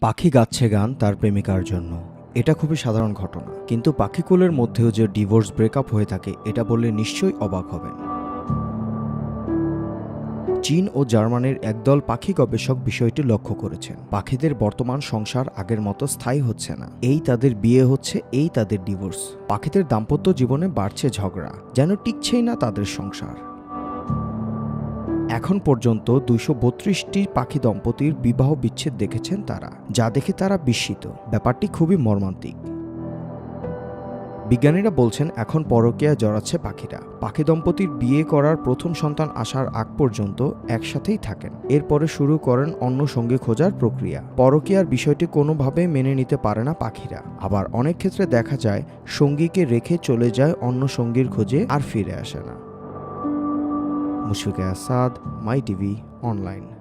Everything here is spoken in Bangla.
পাখি গাচ্ছে গান তার প্রেমিকার জন্য। এটা খুবই সাধারণ ঘটনা। কিন্তু পাখিকুলের মধ্যেও যে ডিভোর্স ব্রেকআপ হয়ে থাকে, এটা বললে নিশ্চয়ই অবাক হবেন। চীন ও জার্মানির একদল পাখি গবেষক বিষয়টি লক্ষ্য করেছেন। পাখিদের বর্তমান সংসার আগের মতো স্থায়ী হচ্ছে না। এই তাদের বিয়ে হচ্ছে, এই তাদের ডিভোর্স। পাখিদের দাম্পত্য জীবনে বাড়ছে ঝগড়া। যেন টিকছেই না তাদের সংসার। এখন পর্যন্ত দুইশো বত্রিশটি পাখি দম্পতির বিবাহ বিচ্ছেদ দেখেছেন তারা, যা দেখে তারা বিস্মিত। ব্যাপারটি খুবই মর্মান্তিক। বিজ্ঞানীরা বলছেন, এখন পরকীয়া জড়াচ্ছে পাখিরা। পাখি দম্পতির বিয়ে করার প্রথম সন্তান আসার আগ পর্যন্ত একসাথেই থাকেন। এরপরে শুরু করেন অন্য সঙ্গী খোঁজার প্রক্রিয়া। পরকীয়ার বিষয়টি কোনোভাবে মেনে নিতে পারে না পাখিরা। আবার অনেক ক্ষেত্রে দেখা যায়, সঙ্গীকে রেখে চলে যায় অন্য সঙ্গীর খোঁজে আর ফিরে আসে না। মুশফিকে আসাদ মাই টিভি অনলাইন।